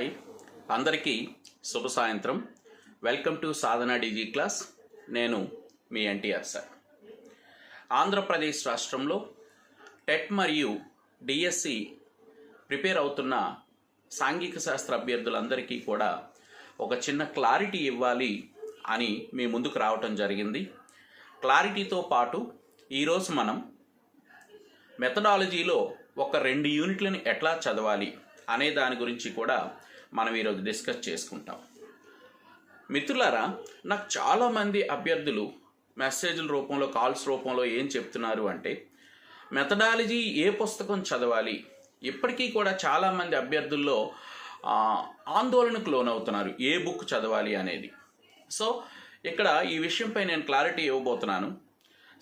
Hi. అందరికీ శుభ సాయంత్రం. Welcome to Sadhana digi class. నేను మీ ఎన్టీఆర్ సార్. ఆంధ్రప్రదేశ్ రాష్ట్రంలో టెట్ మరియు డిఎస్సి ప్రిపేర్ అవుతున్న సాంఘిక శాస్త్ర అభ్యర్థులందరికీ కూడా ఒక చిన్న క్లారిటీ ఇవ్వాలి అని మీ ముందుకు రావటం జరిగింది. క్లారిటీతో పాటు ఈరోజు మనం మెథడాలజీలో ఒక రెండు యూనిట్లను ఎట్లా చదవాలి అనే దాని గురించి కూడా మనం ఈరోజు డిస్కస్ చేసుకుంటాం. మిత్రులారా నాకు చాలామంది అభ్యర్థులు మెసేజ్ల రూపంలో కాల్స్ రూపంలో ఏం చెప్తున్నారు అంటే మెథడాలజీ ఏ పుస్తకం చదవాలి? ఇప్పటికీ కూడా చాలామంది అభ్యర్థుల్లో ఆందోళనకు లోనవుతున్నారు ఏ బుక్ చదవాలి అనేది. సో ఇక్కడ ఈ విషయంపై నేను క్లారిటీ ఇవ్వబోతున్నాను.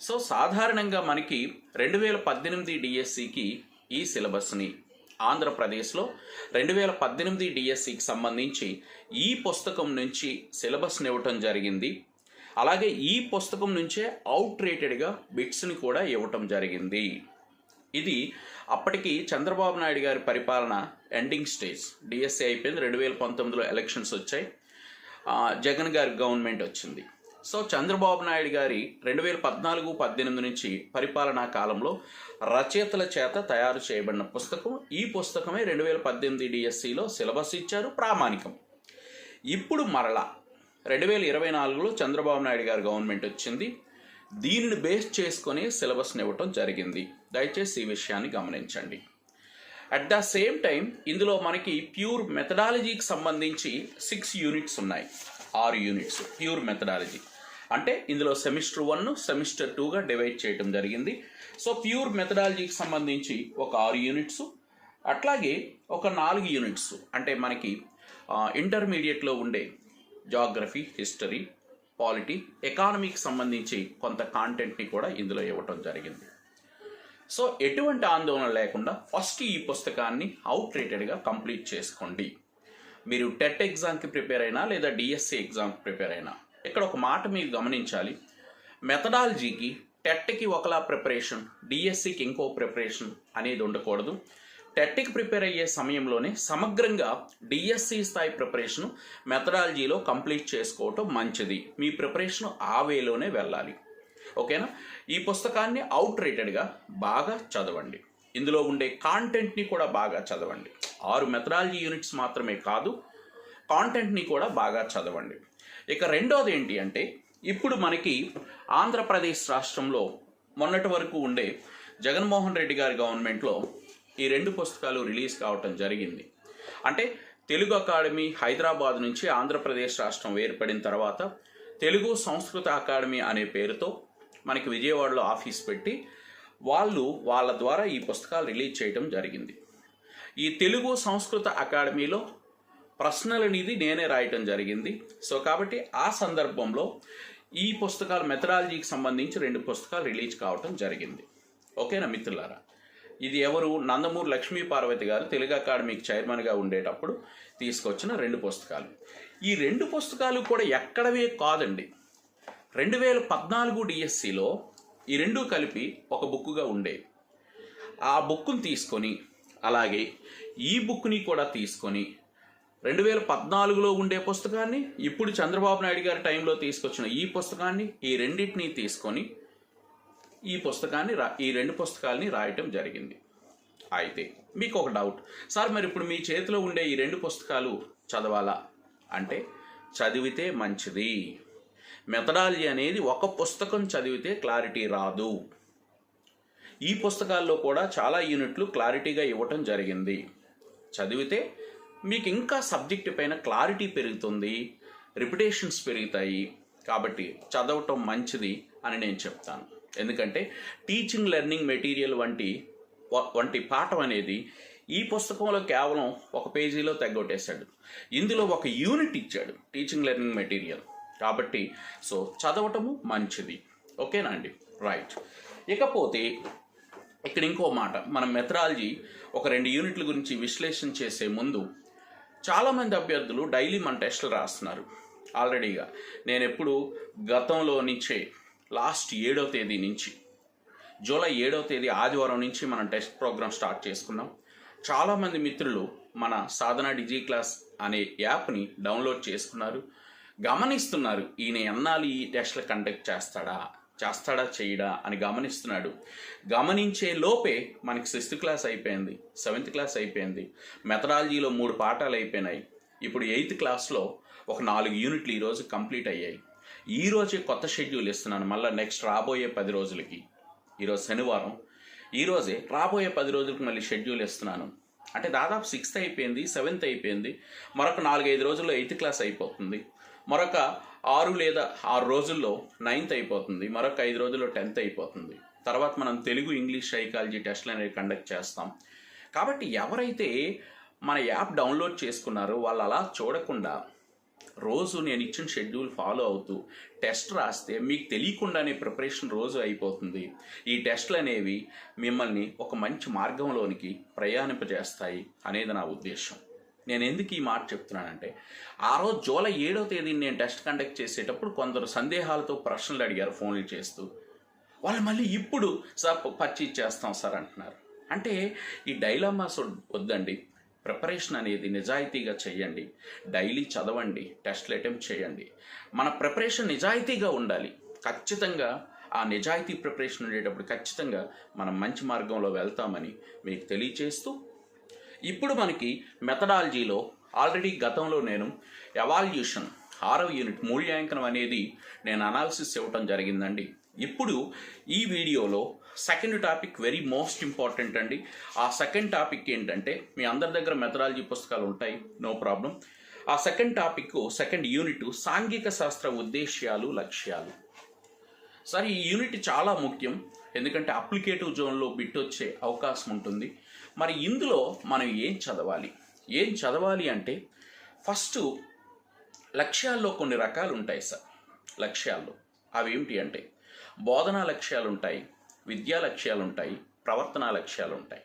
సో సాధారణంగా మనకి రెండు వేల పద్దెనిమిది డిఎస్సికి ఈ సిలబస్ని ఆంధ్రప్రదేశ్లో రెండు వేల పద్దెనిమిది డిఎస్సికి సంబంధించి ఈ పుస్తకం నుంచి సిలబస్ని ఇవ్వటం జరిగింది. అలాగే ఈ పుస్తకం నుంచే అవుట్ రేటెడ్గా బిట్స్ని కూడా ఇవ్వటం జరిగింది. ఇది అప్పటికి చంద్రబాబు నాయుడు గారి పరిపాలన ఎండింగ్ స్టేజ్. డిఎస్సి అయిపోయింది. రెండు వేల పంతొమ్మిదిలో ఎలక్షన్స్ వచ్చాయి. జగన్ గారి గవర్నమెంట్ వచ్చింది. సో చంద్రబాబు నాయుడు గారి రెండు వేల పద్నాలుగు పద్దెనిమిది నుంచి పరిపాలనా కాలంలో రచయితల చేత తయారు చేయబడిన పుస్తకం ఈ పుస్తకమే రెండు వేల పద్దెనిమిది డిఎస్సిలో సిలబస్ ఇచ్చారు ప్రామాణికం. ఇప్పుడు మరలా రెండు వేల ఇరవై నాలుగులో చంద్రబాబు నాయుడు గారి గవర్నమెంట్ వచ్చింది. దీనిని బేస్ చేసుకొని సిలబస్ని ఇవ్వటం జరిగింది. దయచేసి ఈ విషయాన్ని గమనించండి. అట్ ద సేమ్ టైం ఇందులో మనకి ప్యూర్ మెథడాలజీకి సంబంధించి సిక్స్ యూనిట్స్ ఉన్నాయి. ఆరు యూనిట్స్ ప్యూర్ మెథడాలజీ అంటే ఇందులో సెమిస్టర్ వన్ సెమిస్టర్ టూగా డివైడ్ చేయడం జరిగింది. సో ప్యూర్ మెథడాలజీకి సంబంధించి ఒక ఆరు యూనిట్స్ అట్లాగే ఒక నాలుగు యూనిట్స్ అంటే మనకి ఇంటర్మీడియట్లో ఉండే జాగ్రఫీ హిస్టరీ పాలిటీ ఎకానమీకి సంబంధించి కొంత కాంటెంట్ని కూడా ఇందులో ఇవ్వటం జరిగింది. సో ఎటువంటి ఆందోళన లేకుండా ఫస్ట్ ఈ పుస్తకాన్ని అవుట్ రేటెడ్గా కంప్లీట్ చేసుకోండి. మీరు టెట్ ఎగ్జామ్కి ప్రిపేర్ అయినా లేదా డిఎస్సి ఎగ్జామ్కి ప్రిపేర్ అయినా ఇక్కడ ఒక మాట మీరు గమనించాలి. మెథడాలజీకి టెట్కి ఒకలా ప్రిపరేషన్ డిఎస్సికి ఇంకో ప్రిపరేషన్ అనేది ఉండకూడదు. టెట్కి ప్రిపేర్ అయ్యే సమయంలోనే సమగ్రంగా డిఎస్సి స్థాయి ప్రిపరేషన్ మెథడాలజీలో కంప్లీట్ చేసుకోవటం మంచిది. మీ ప్రిపరేషన్ ఆ వేలోనే వెళ్ళాలి. ఓకేనా? ఈ పుస్తకాన్ని అవుట్ రేటెడ్గా బాగా చదవండి. ఇందులో ఉండే కాంటెంట్ని కూడా బాగా చదవండి. ఆరు మెథడాలజీ యూనిట్స్ మాత్రమే కాదు కాంటెంట్ని కూడా బాగా చదవండి. ఇక రెండోది ఏంటి అంటే ఇప్పుడు మనకి ఆంధ్రప్రదేశ్ రాష్ట్రంలో మొన్నటి వరకు ఉండే జగన్మోహన్ రెడ్డి గారి గవర్నమెంట్లో ఈ రెండు పుస్తకాలు రిలీజ్ కావటం జరిగింది. అంటే తెలుగు అకాడమీ హైదరాబాద్ నుంచి ఆంధ్రప్రదేశ్ రాష్ట్రం ఏర్పడిన తర్వాత తెలుగు సంస్కృత అకాడమీ అనే పేరుతో మనకి విజయవాడలో ఆఫీస్ పెట్టి వాళ్ళు వాళ్ళ ద్వారా ఈ పుస్తకాలు రిలీజ్ చేయడం జరిగింది. ఈ తెలుగు సంస్కృత అకాడమీలో ప్రశ్నలనిది నేనే రాయటం జరిగింది. సో కాబట్టి ఆ సందర్భంలో ఈ పుస్తకాలు మెథడాలజీకి సంబంధించి రెండు పుస్తకాలు రిలీజ్ కావటం జరిగింది. ఓకేనా మిత్రులారా? ఇది ఎవరు? నందమూరి లక్ష్మీ పార్వతి గారు తెలుగు అకాడమీకి చైర్మన్గా ఉండేటప్పుడు తీసుకొచ్చిన రెండు పుస్తకాలు. ఈ రెండు పుస్తకాలు కూడా ఎక్కడవే కాదండి. రెండు వేల పద్నాలుగు డిఎస్సిలో ఈ రెండు కలిపి ఒక బుక్గా ఉండేవి ఆ బుక్ని తీసుకొని అలాగే ఈ బుక్ని కూడా తీసుకొని రెండు వేల పద్నాలుగులో ఉండే పుస్తకాన్ని ఇప్పుడు చంద్రబాబు నాయుడు గారి టైంలో తీసుకొచ్చిన ఈ పుస్తకాన్ని ఈ రెండింటిని తీసుకొని ఈ పుస్తకాన్ని రా ఈ రెండు పుస్తకాలని రాయటం జరిగింది. అయితే మీకు ఒక డౌట్. సార్ మరి ఇప్పుడు మీ చేతిలో ఉండే ఈ రెండు పుస్తకాలు చదవాలా? అంటే చదివితే మంచిది. మెథడాలజీ అనేది ఒక పుస్తకం చదివితే క్లారిటీ రాదు. ఈ పుస్తకాల్లో కూడా చాలా యూనిట్లు క్లారిటీగా ఇవ్వటం జరిగింది. చదివితే మీకు ఇంకా సబ్జెక్ట్ పైన క్లారిటీ పెరుగుతుంది రిపిటేషన్స్ పెరుగుతాయి. కాబట్టి చదవటం మంచిది అని నేను చెప్తాను. ఎందుకంటే టీచింగ్ లెర్నింగ్ మెటీరియల్ వంటి వంటి పాఠం అనేది ఈ పుస్తకంలో కేవలం ఒక పేజీలో తగ్గొట్టేశాడు. ఇందులో ఒక యూనిట్ ఇచ్చాడు టీచింగ్ లెర్నింగ్ మెటీరియల్. కాబట్టి సో చదవటము మంచిది. ఓకేనా అండి? రైట్. ఇకపోతే ఇక్కడ ఇంకో మాట. మన మెథడాలజీ ఒక రెండు యూనిట్ల గురించి విశ్లేషణ చేసే ముందు చాలామంది అభ్యర్థులు డైలీ మన టెస్టులు రాస్తున్నారు. ఆల్రెడీగా. నేను ఎప్పుడు గతంలో నుంచే లాస్ట్ ఏడో తేదీ నుంచి జూలై ఏడవ తేదీ ఆదివారం నుంచి మనం టెస్ట్ ప్రోగ్రామ్ స్టార్ట్ చేసుకున్నాం. చాలామంది మిత్రులు మన సాధన డిజీ క్లాస్ అనే యాప్ని డౌన్లోడ్ చేసుకున్నారు. గమనిస్తున్నారు. ఈయన ఎన్నాళ్ళు ఈ టెస్ట్లు కండక్ట్ చేస్తాడా? చేస్తాడా? చేయడా? అని గమనిస్తున్నాడు. గమనించే లోపే మనకి సిక్స్త్ క్లాస్ అయిపోయింది సెవెంత్ క్లాస్ అయిపోయింది. మెథడాలజీలో మూడు పాఠాలు అయిపోయినాయి. ఇప్పుడు ఎయిత్ క్లాస్లో ఒక నాలుగు యూనిట్లు ఈరోజు కంప్లీట్ అయ్యాయి. ఈ రోజే కొత్త షెడ్యూల్ ఇస్తున్నాను. మళ్ళీ నెక్స్ట్ రాబోయే పది రోజులకి. ఈరోజు శనివారం. ఈరోజే రాబోయే పది రోజులకు మళ్ళీ షెడ్యూల్ ఇస్తున్నాను. అంటే దాదాపు సిక్స్త్ అయిపోయింది సెవెంత్ అయిపోయింది. మరొక నాలుగైదు రోజుల్లో ఎయిత్ క్లాస్ అయిపోతుంది. మరొక ఆరు లేదా ఆరు రోజుల్లో నైన్త్ అయిపోతుంది. మరొక ఐదు రోజుల్లో టెన్త్ అయిపోతుంది. తర్వాత మనం తెలుగు ఇంగ్లీష్ సైకాలజీ టెస్ట్లు అనేవి కండక్ట్ చేస్తాం. కాబట్టి ఎవరైతే మన యాప్ డౌన్లోడ్ చేసుకున్నారో వాళ్ళు అలా చూడకుండా రోజు నేను ఇచ్చిన షెడ్యూల్ ఫాలో అవుతూ టెస్ట్ రాస్తే మీకు తెలియకుండానే ప్రిపరేషన్ రోజు అయిపోతుంది. ఈ టెస్ట్లు అనేవి మిమ్మల్ని ఒక మంచి మార్గంలోనికి ప్రయాణింపజేస్తాయి అనేది నా ఉద్దేశం. నేను ఎందుకు ఈ మాట చెప్తున్నానంటే ఆ రోజు జూలై ఏడో తేదీని నేను టెస్ట్ కండక్ట్ చేసేటప్పుడు కొందరు సందేహాలతో ప్రశ్నలు అడిగారు ఫోన్లు చేస్తూ. వాళ్ళు మళ్ళీ ఇప్పుడు సార్ పచ్చి ఇచ్చేస్తాం సార్ అంటున్నారు. అంటే ఈ డైలామాస్ వద్దండి. ప్రిపరేషన్ అనేది నిజాయితీగా చేయండి డైలీ చదవండి. టెస్ట్లు అటెంప్ట్ చేయండి. మన ప్రిపరేషన్ నిజాయితీగా ఉండాలి. ఖచ్చితంగా ఆ నిజాయితీ ప్రిపరేషన్ ఉండేటప్పుడు ఖచ్చితంగా మనం మంచి మార్గంలో వెళ్తామని మీకు తెలియచేస్తూ ఇప్పుడు మనకి మెథడాలజీలో ఆల్రెడీ గతంలో నేను ఎవాల్యూషన్ ఆరవ యూనిట్ మూల్యాంకనం అనేది నేను అనాలిసిస్ ఇవ్వటం జరిగిందండి. ఇప్పుడు ఈ వీడియోలో second topic very most important అండి. ఆ సెకండ్ టాపిక్ ఏంటంటే మీ అందరి దగ్గర మెథడాలజీ పుస్తకాలు ఉంటాయి నో ప్రాబ్లం ఆ సెకండ్ టాపిక్ సెకండ్ యూనిట్ సాంఘిక శాస్త్ర ఉద్దేశ్యాలు లక్ష్యాలు. సార్ ఈ యూనిట్ చాలా ముఖ్యం. ఎందుకంటే అప్లికేటివ్ జోన్లో బిట్ వచ్చే అవకాశం ఉంటుంది. మరి ఇందులో మనం ఏం చదవాలి? ఏం చదవాలి అంటే ఫస్ట్ లక్ష్యాల్లో కొన్ని రకాలు ఉంటాయి సార్. లక్ష్యాల్లో. అవి ఏమిటి అంటే బోధనా లక్ష్యాలు ఉంటాయి విద్యా లక్ష్యాలు ఉంటాయి ప్రవర్తనా లక్ష్యాలు ఉంటాయి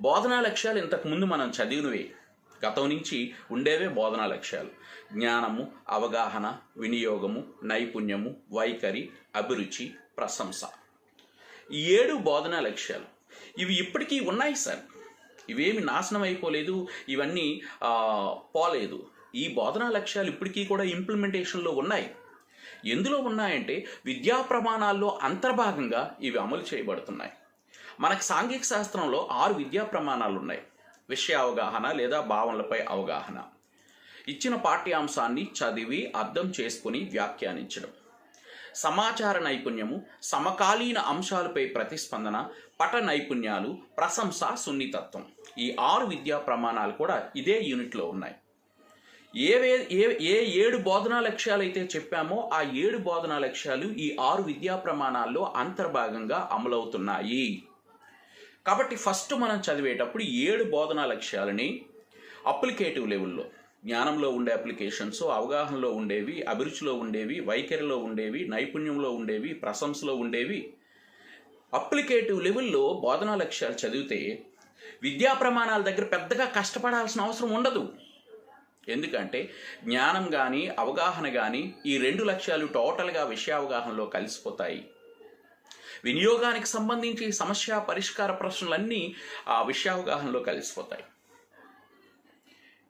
బోధనా లక్ష్యాలు ఇంతకుముందు మనం చదివినవే. గతం నుంచి ఉండేవే బోధనా లక్ష్యాలు. జ్ఞానము అవగాహన వినియోగము నైపుణ్యము వైఖరి అభిరుచి ప్రశంస. ఈ ఏడు బోధనా లక్ష్యాలు. ఇవి ఇప్పటికీ ఉన్నాయి సార్. ఇవేమి నాశనం అయిపోలేదు ఇవన్నీ పోలేదు. ఈ బోధనా లక్ష్యాలు ఇప్పటికీ కూడా ఇంప్లిమెంటేషన్లో ఉన్నాయి. ఎందులో ఉన్నాయంటే విద్యా ప్రమాణాల్లో అంతర్భాగంగా ఇవి అమలు చేయబడుతున్నాయి. మనకు సాంఘిక శాస్త్రంలో ఆరు విద్యా ప్రమాణాలు ఉన్నాయి. విషయ అవగాహన లేదా భావనలపై అవగాహన. ఇచ్చిన పాఠ్యాంశాన్ని చదివి అర్థం చేసుకుని వ్యాఖ్యానించడం. సమాచార నైపుణ్యము సమకాలీన అంశాలపై ప్రతిస్పందన పట నైపుణ్యాలు ప్రశంస సున్నితత్వం. ఈ ఆరు విద్యా ప్రమాణాలు కూడా ఇదే యూనిట్లో ఉన్నాయి. ఏవే ఏ ఏ ఏడు బోధనా లక్ష్యాలు అయితే చెప్పామో ఆ ఏడు బోధనా లక్ష్యాలు ఈ ఆరు విద్యా ప్రమాణాల్లో అంతర్భాగంగా అమలవుతున్నాయి. కాబట్టి ఫస్ట్ మనం చదివేటప్పుడు ఏడు బోధనా లక్ష్యాలని అప్లికేటివ్ లెవెల్లో జ్ఞానంలో ఉండే అప్లికేషన్స్ అవగాహనలో ఉండేవి అభిరుచిలో ఉండేవి వైఖరిలో ఉండేవి నైపుణ్యంలో ఉండేవి ప్రశంసలో ఉండేవి. అప్లికేటివ్ లెవెల్లో బోధనా లక్ష్యాలు చదివితే విద్యా ప్రమాణాల దగ్గర పెద్దగా కష్టపడాల్సిన అవసరం ఉండదు. ఎందుకంటే జ్ఞానం కానీ అవగాహన కానీ ఈ రెండు లక్ష్యాలు టోటల్గా విషయావగాహనలో కలిసిపోతాయి. వినియోగానికి సంబంధించి సమస్య పరిష్కార ప్రశ్నలన్నీ ఆ విషయావగాహనలో కలిసిపోతాయి.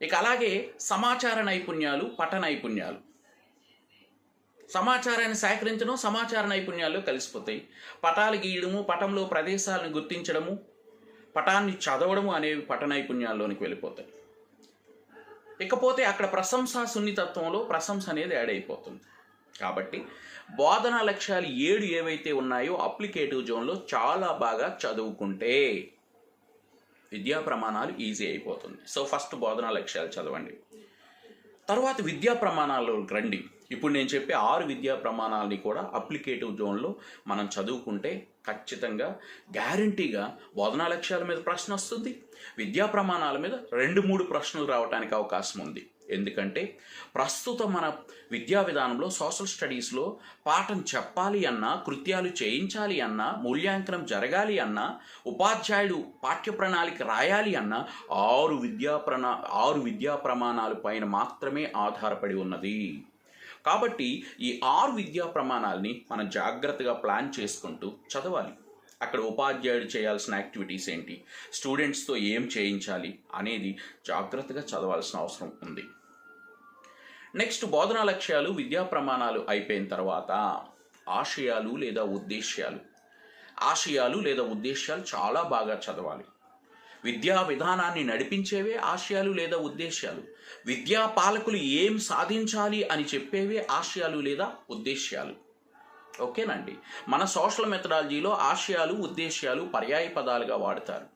ఇక అలాగే సమాచార నైపుణ్యాలు పట నైపుణ్యాలు. సమాచారాన్ని సేకరించడం సమాచార నైపుణ్యాల్లో కలిసిపోతాయి. పటాలు గీయడము పటంలో ప్రదేశాలను గుర్తించడము పటాన్ని చదవడము అనేవి పట నైపుణ్యాల్లోనికి వెళ్ళిపోతాయి. ఇకపోతే అక్కడ ప్రశంస సున్నితత్వంలో ప్రశంస అనేది యాడ్ అయిపోతుంది. కాబట్టి బోధనా లక్ష్యాలు ఏడు ఏవైతే ఉన్నాయో అప్లికేటివ్ జోన్లో చాలా బాగా చదువుకుంటే విద్యా ప్రమాణాలు ఈజీ అయిపోతుంది. సో ఫస్ట్ బోధనా లక్ష్యాలు చదవండి. తర్వాత విద్యా ప్రమాణాలు రండి. ఇప్పుడు నేను చెప్పే ఆరు విద్యా ప్రమాణాలని కూడా అప్లికేటివ్ జోన్లో మనం చదువుకుంటే ఖచ్చితంగా గ్యారంటీగా బోధనా లక్ష్యాల మీద ప్రశ్న వస్తుంది. విద్యా ప్రమాణాల మీద రెండు మూడు ప్రశ్నలు రావడానికి అవకాశం ఉంది. ఎందుకంటే ప్రస్తుతం మన విద్యా విధానంలో సోషల్ స్టడీస్లో పాఠం చెప్పాలి అన్నా కృత్యాలు చేయించాలి అన్నా మూల్యాంకనం జరగాలి అన్నా ఉపాధ్యాయుడు పాఠ్య ప్రణాళిక రాయాలి అన్నా ఆరు విద్యా ప్రణా ఆరు విద్యా ప్రమాణాల పైన మాత్రమే ఆధారపడి ఉన్నది. కాబట్టి ఈ ఆరు విద్యా ప్రమాణాలని మనం జాగ్రత్తగా ప్లాన్ చేసుకుంటూ చదవాలి. అక్కడ ఉపాధ్యాయుడు చేయాల్సిన యాక్టివిటీస్ ఏంటి? స్టూడెంట్స్తో ఏం చేయించాలి అనేది జాగ్రత్తగా చదవాల్సిన అవసరం ఉంది. నెక్స్ట్ బోధనా లక్ష్యాలు విద్యా ప్రమాణాలు అయిపోయిన తర్వాత ఆశయాలు లేదా ఉద్దేశ్యాలు. ఆశయాలు లేదా ఉద్దేశ్యాలు చాలా బాగా చదవాలి. విద్యా విధానాన్ని నడిపించేవే ఆశయాలు లేదా ఉద్దేశ్యాలు. విద్యా పాలకులు ఏం సాధించాలి అని చెప్పేవే ఆశయాలు లేదా ఉద్దేశ్యాలు. ఓకేనండి. మన సోషల్ మెథడాలజీలో ఆశయాలు ఉద్దేశ్యాలు పర్యాయ పదాలుగా వాడతారు.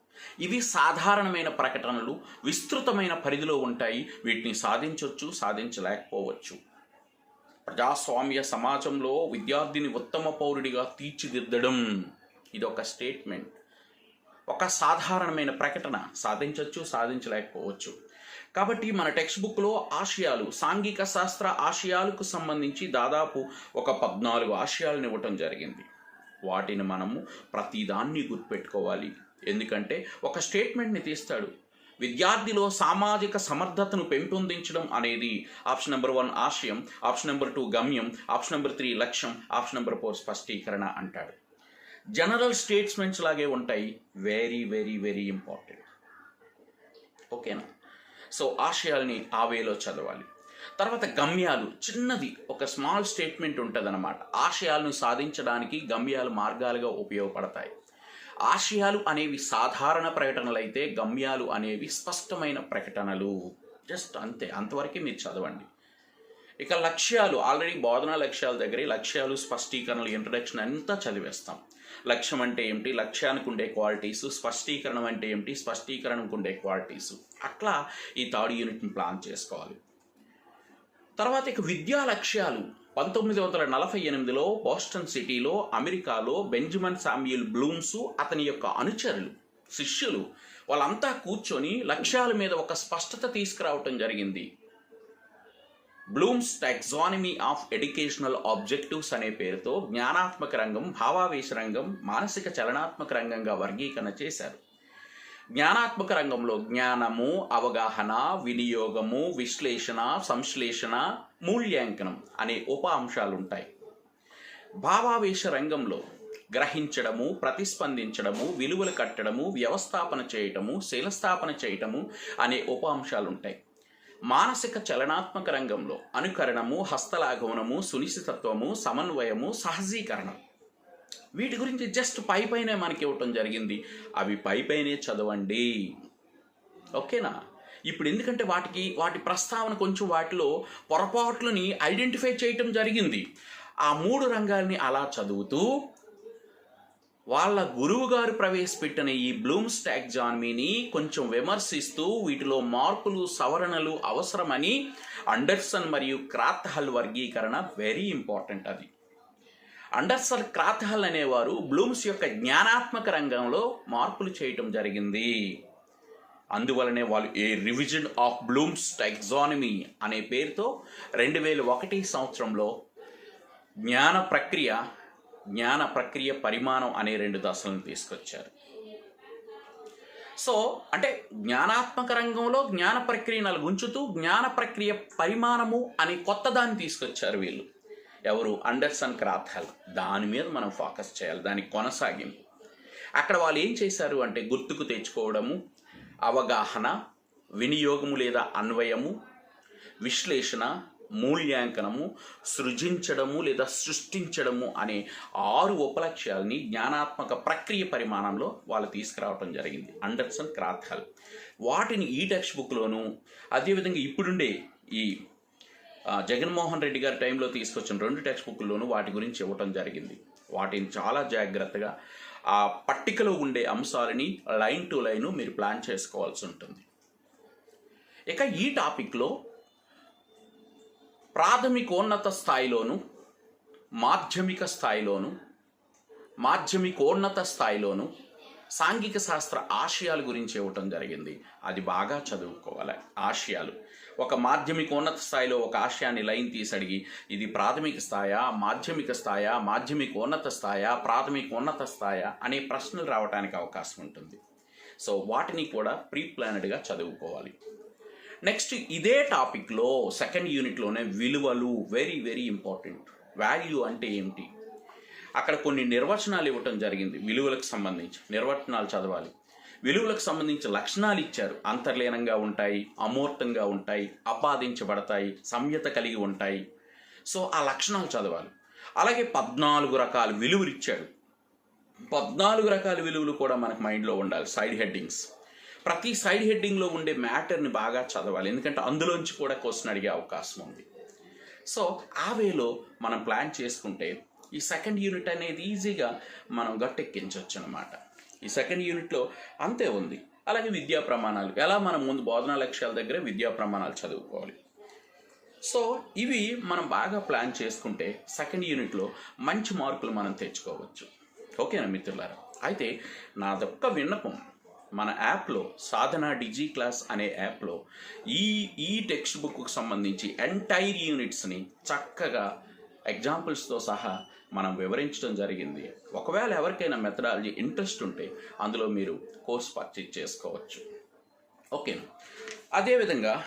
ఇవి సాధారణమైన ప్రకటనలు విస్తృతమైన పరిధిలో ఉంటాయి. వీటిని సాధించవచ్చు సాధించలేకపోవచ్చు. ప్రజాస్వామ్య సమాజంలో విద్యార్థిని ఉత్తమ పౌరుడిగా తీర్చిదిద్దడం ఇది ఒక స్టేట్మెంట్. ఒక సాధారణమైన ప్రకటన. సాధించవచ్చు సాధించలేకపోవచ్చు. కాబట్టి మన టెక్స్ట్ బుక్లో ఆశయాలు సాంఘిక శాస్త్ర ఆశయాలకు సంబంధించి దాదాపు ఒక పద్నాలుగు ఆశయాలను ఇవ్వటం జరిగింది. వాటిని మనము ప్రతిదాన్ని గుర్తుపెట్టుకోవాలి. ఎందుకంటే ఒక స్టేట్మెంట్ని తీస్తాడు. విద్యార్థిలో సామాజిక సమర్థతను పెంపొందించడం అనేది ఆప్షన్ నెంబర్ వన్ ఆశయం ఆప్షన్ నెంబర్ టూ గమ్యం ఆప్షన్ నెంబర్ త్రీ లక్ష్యం ఆప్షన్ నెంబర్ ఫోర్ స్పష్టీకరణ అంటాడు. జనరల్ స్టేట్స్మెంట్స్ లాగే ఉంటాయి. Very very very important. ఓకేనా? సో ఆశయాల్ని ఆ వేలో చదవాలి. తర్వాత గమ్యాలు చిన్నది ఒక స్మాల్ స్టేట్మెంట్ ఉంటుంది ఆశయాలను సాధించడానికి గమ్యాలు మార్గాలుగా ఉపయోగపడతాయి. ఆశయాలు అనేవి సాధారణ ప్రకటనలు అయితే గమ్యాలు అనేవి స్పష్టమైన ప్రకటనలు. జస్ట్ అంతే అంతవరకే మీరు చదవండి. ఇక లక్ష్యాలు ఆల్రెడీ బోధనా లక్ష్యాల దగ్గర లక్ష్యాలు స్పష్టీకరణలు ఇంట్రడక్షన్ అంతా చదివేస్తాం. లక్ష్యం అంటే ఏమిటి? లక్ష్యానికి ఉండే క్వాలిటీస్ స్పష్టీకరణం అంటే ఏమిటి? స్పష్టీకరణకు ఉండే క్వాలిటీస్ అట్లా ఈ థర్డ్ యూనిట్ని ప్లాన్ చేసుకోవాలి. తర్వాత ఇక విద్యా లక్ష్యాలు. పంతొమ్మిది వందల నలభై ఎనిమిదిలో బోస్టన్ సిటీలో అమెరికాలో బెంజమిన్ శామ్యూల్ బ్లూమ్స్ అతని యొక్క అనుచరులు శిష్యులు వాళ్ళంతా కూర్చొని లక్ష్యాల మీద ఒక స్పష్టత తీసుకురావటం జరిగింది. Bloom's taxonomy of educational objectives అనే పేరుతో జ్ఞానాత్మక రంగం భావావేశ రంగం మానసిక చలనాత్మక రంగంగా వర్గీకరణ చేశారు. జ్ఞానాత్మక రంగంలో జ్ఞానము అవగాహన వినియోగము విశ్లేషణ సంశ్లేషణ మూల్యాంకనం అనే ఉప అంశాలు ఉంటాయి భావావేశ రంగంలో గ్రహించడము ప్రతిస్పందించడము విలువలు కట్టడము వ్యవస్థాపన చేయటము శీలస్థాపన చేయటము అనే ఉప అంశాలు ఉంటాయి మానసిక చలనాత్మక రంగంలో అనుకరణము హస్తలాఘవనము సునిశ్చితత్వము సమన్వయము సహజీకరణం. వీటి గురించి జస్ట్ పై పైనే మనకి ఇవ్వటం జరిగింది. అవి పై పైనే చదవండి. ఓకేనా? ఇప్పుడు ఎందుకంటే వాటికి వాటి ప్రస్తావన కొంచెం వాటిలో పొరపాట్లని ఐడెంటిఫై చేయటం జరిగింది. ఆ మూడు రంగాల్ని అలా చదువుతూ వాళ్ళ గురువు గారు ప్రవేశపెట్టిన ఈ బ్లూమ్ స్టాక్ జాన్మీని కొంచెం విమర్శిస్తూ వీటిలో మార్పులు సవరణలు అవసరమని అండర్సన్ మరియు క్రాత్హల్ వర్గీకరణ వెరీ ఇంపార్టెంట్ అది. అండర్సన్ క్రాత్హల్ అనేవారు బ్లూమ్స్ యొక్క జ్ఞానాత్మక రంగంలో మార్పులు చేయటం జరిగింది. అందువలనే వాళ్ళు a revision of Bloom's taxonomy అనే పేరుతో రెండు వేల ఒకటి సంవత్సరంలో జ్ఞాన ప్రక్రియ జ్ఞాన ప్రక్రియ పరిమాణం అనే రెండు దశలను తీసుకొచ్చారు. సో అంటే జ్ఞానాత్మక రంగంలో జ్ఞాన ప్రక్రియ ఉంచుతూ జ్ఞాన ప్రక్రియ పరిమాణము అనే కొత్త దాన్ని తీసుకొచ్చారు వీళ్ళు. ఎవరు? Anderson Krathwohl. దాని మీద మనం ఫోకస్ చేయాలి. దాని కొనసాగింపు. అక్కడ వాళ్ళు ఏం చేశారు అంటే గుర్తుకు తెచ్చుకోవడము అవగాహన వినియోగము లేదా అన్వయము విశ్లేషణ మూల్యాంకనము సృజించడము లేదా సృష్టించడము అనే ఆరు ఉపలక్ష్యాలని జ్ఞానాత్మక ప్రక్రియ పరిమాణంలో వాళ్ళు తీసుకురావటం జరిగింది. అండర్సన్ క్రాథల్ వాటిని ఈ టెక్స్ట్ బుక్లోను అదేవిధంగా ఇప్పుడుండే ఈ జగన్మోహన్ రెడ్డి గారి టైంలో తీసుకొచ్చిన రెండు టెక్స్ట్ బుక్లోను వాటి గురించి ఇవ్వటం జరిగింది. వాటిని చాలా జాగ్రత్తగా ఆ పట్టికలో ఉండే అంశాలని లైన్ టు లైన్ మీరు ప్లాన్ చేసుకోవాల్సి ఉంటుంది. ఇక ఈ టాపిక్లో ప్రాథమికోన్నత స్థాయిలోను మాధ్యమిక స్థాయిలోను మాధ్యమికోన్నత స్థాయిలోను సాంఘిక శాస్త్ర ఆశయాల గురించి ఇవ్వటం జరిగింది. అది బాగా చదువుకోవాలి. ఆశయాలు. ఒక మాధ్యమికోన్నత స్థాయిలో ఒక ఆశయాన్ని లైన్ తీసి అడిగి ఇది ప్రాథమిక స్థాయా మాధ్యమిక స్థాయా మాధ్యమికోన్నత స్థాయా ప్రాథమికోన్నత స్థాయా అనే ప్రశ్నలు రావడానికి అవకాశం ఉంటుంది. సో వాటిని కూడా ప్రీ ప్లానెడ్గా చదువుకోవాలి. నెక్స్ట్ ఇదే టాపిక్లో సెకండ్ యూనిట్లోనే విలువలు వెరీ వెరీ ఇంపార్టెంట్ వాల్యూ అంటే ఏమిటి? అక్కడ కొన్ని నిర్వచనాలు ఇవ్వటం జరిగింది విలువలకు సంబంధించి. నిర్వచనాలు చదవాలి. విలువలకు సంబంధించి లక్షణాలు ఇచ్చారు. అంతర్లీనంగా ఉంటాయి అమూర్తంగా ఉంటాయి ఆపాదించబడతాయి సంయత కలిగి ఉంటాయి. సో ఆ లక్షణాలు చదవాలి. అలాగే పద్నాలుగు రకాల విలువలు ఇచ్చాడు. పద్నాలుగు రకాల విలువలు కూడా మనకు మైండ్లో ఉండాలి. సైడ్ హెడ్డింగ్స్ ప్రతి సైడ్ హెడ్డింగ్లో ఉండే మ్యాటర్ని బాగా చదవాలి. ఎందుకంటే అందులోంచి కూడా క్వశ్చన్ అడిగే అవకాశం ఉంది. సో ఆ వేలో మనం ప్లాన్ చేసుకుంటే ఈ సెకండ్ యూనిట్ అనేది ఈజీగా మనం గట్టెక్కించవచ్చు అనమాట ఈ సెకండ్ యూనిట్లో అంతే ఉంది. అలాగే విద్యా ప్రమాణాలు. ఎలా మనం ముందు బోధనా లక్ష్యాల దగ్గర విద్యా ప్రమాణాలు చదువుకోవాలి. సో ఇవి మనం బాగా ప్లాన్ చేసుకుంటే సెకండ్ యూనిట్లో మంచి మార్కులు మనం తెచ్చుకోవచ్చు. ఓకేనా మిత్రులారా? అయితే నాదొక్క విన్నపం. మన యాప్లో సాధన డిజీ క్లాస్ అనే యాప్లో ఈ ఈ టెక్స్ట్ బుక్కు సంబంధించి ఎంటైర్ యూనిట్స్ని చక్కగా ఎగ్జాంపుల్స్తో సహా మనం వివరించడం జరిగింది. ఒకవేళ ఎవరికైనా మెథడాలజీ ఇంట్రెస్ట్ ఉంటే అందులో మీరు కోర్స్ పర్చేజ్ చేసుకోవచ్చు. ఓకే. అదేవిధంగా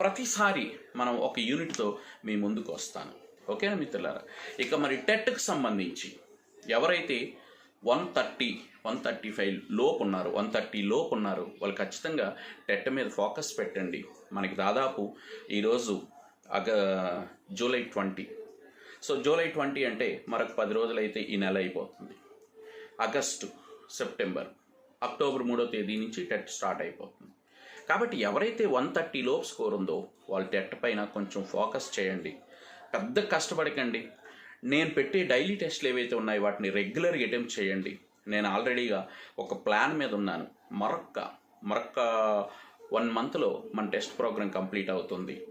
ప్రతిసారి మనం ఒక యూనిట్తో మీ ముందుకు వస్తాను. ఓకేనా మిత్రులారా? ఇక మరి టెట్కి సంబంధించి ఎవరైతే one thirty one thirty five లోపు ఉన్నారు వన్ థర్టీ లోపు ఉన్నారు వాళ్ళు ఖచ్చితంగా టెట్ మీద ఫోకస్ పెట్టండి. మనకి దాదాపు ఈరోజు అగ July twenty. So July twenty అంటే మరొక పది రోజులైతే ఈ నెల అయిపోతుంది. ఆగస్టు సెప్టెంబర్ అక్టోబర్ మూడో తేదీ నుంచి టెట్ స్టార్ట్ అయిపోతుంది. కాబట్టి ఎవరైతే వన్ థర్టీ లోపు స్కోర్ ఉందో వాళ్ళు టెట్ పైన కొంచెం ఫోకస్ చేయండి. పెద్ద కష్టపడకండి. నేను పెట్టే డైలీ టెస్ట్లు ఏవైతే ఉన్నాయో వాటిని రెగ్యులర్గా అటెంప్ట్ చేయండి. నేను ఆల్రెడీగా ఒక ప్లాన్ మీద ఉన్నాను. మరొక్క మరొక్క వన్ మంత్లో మన టెస్ట్ ప్రోగ్రామ్ కంప్లీట్ అవుతుంది.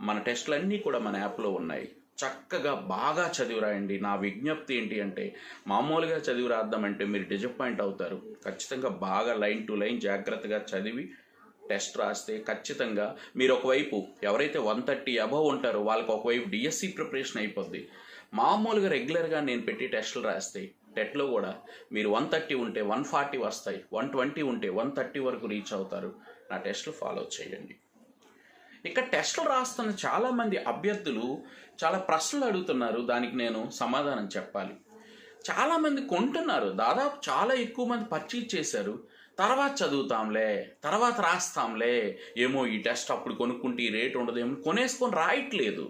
మన టెస్టులన్నీ కూడా మన యాప్లో ఉన్నాయి. చక్కగా బాగా చదివి రాయండి. నా విజ్ఞప్తి ఏంటి అంటే మామూలుగా చదివి రాద్దామంటే మీరు డిజపాయింట్ అవుతారు. ఖచ్చితంగా బాగా లైన్ టు లైన్ జాగ్రత్తగా చదివి టెస్ట్ రాస్తే ఖచ్చితంగా మీరు ఒకవైపు ఎవరైతే వన్ థర్టీ అబవ్ ఉంటారో వాళ్ళకి ఒకవైపు డిఎస్సి ప్రిపరేషన్ అయిపోద్ది. మామూలుగా రెగ్యులర్గా నేను పెట్టి టెస్టులు రాస్తే టెట్లో కూడా మీరు వన్ థర్టీ ఉంటే వన్ ఫార్టీ వస్తాయి వన్ ట్వంటీ ఉంటే వన్ థర్టీ వరకు రీచ్ అవుతారు. నా టెస్ట్లు ఫాలో చేయండి. ఇక టెస్టులు రాస్తున్న చాలామంది అభ్యర్థులు చాలా ప్రశ్నలు అడుగుతున్నారు. దానికి నేను సమాధానం చెప్పాలి. చాలామంది కొంటున్నారు. దాదాపు చాలా ఎక్కువ మంది పర్చేజ్ చేశారు. తర్వాత చదువుతాంలే తర్వాత రాస్తాంలే. ఏమో ఈ టెస్ట్ అప్పుడు కొనుక్కుంటే ఈ రేట్ ఉండదు ఏమో కొనేసుకొని రాయట్లేదు.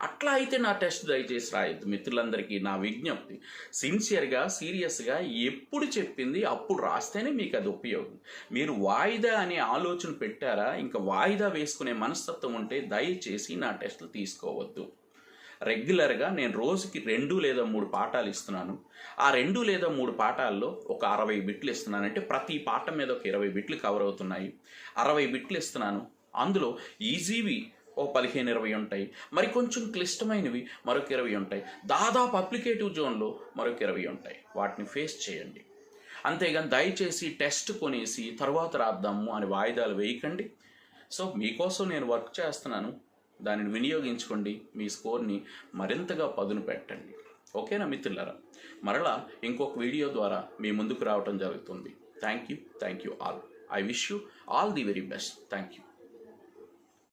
అట్లా అయితే నా టెస్ట్ దయచేసి రాయొద్దు మిత్రులందరికీ నా విజ్ఞప్తి. సిన్సియర్గా సీరియస్గా ఎప్పుడు చెప్పింది అప్పుడు రాస్తేనే మీకు అది ఉపయోగం. మీరు వాయిదా అనే ఆలోచన పెట్టారా? ఇంకా వాయిదా వేసుకునే మనస్తత్వం ఉంటే దయచేసి నా టెస్టులు తీసుకోవద్దు. రెగ్యులర్గా నేను రోజుకి రెండు లేదా మూడు పాఠాలు ఇస్తున్నాను. ఆ రెండు లేదా మూడు పాఠాల్లో ఒక అరవై బిట్లు ఇస్తున్నాను. అంటే ప్రతి పాఠం మీద ఒక ఇరవై బిట్లు కవర్ అవుతున్నాయి. అరవై బిట్లు ఇస్తున్నాను. అందులో ఈజీవి ఓ పదిహేను ఇరవై ఉంటాయి. మరి కొంచెం క్లిష్టమైనవి మరొక ఇరవై ఉంటాయి. దాదాపు అప్లికేటివ్ జోన్లో మరొక ఇరవై ఉంటాయి. వాటిని ఫేస్ చేయండి. అంతేగాని దయచేసి టెస్ట్ కొనేసి తర్వాత రాద్దాము అని వాయిదాలు వేయకండి. సో మీకోసం నేను వర్క్ చేస్తున్నాను. దానిని వినియోగించుకోండి. మీ స్కోర్ని మరింతగా పదును పెట్టండి. ఓకేనా మిత్రులారా? మరలా ఇంకొక వీడియో ద్వారా మీ ముందుకు రావటం జరుగుతుంది. Thank you. Thank you all. I wish you all the very best. Thank you.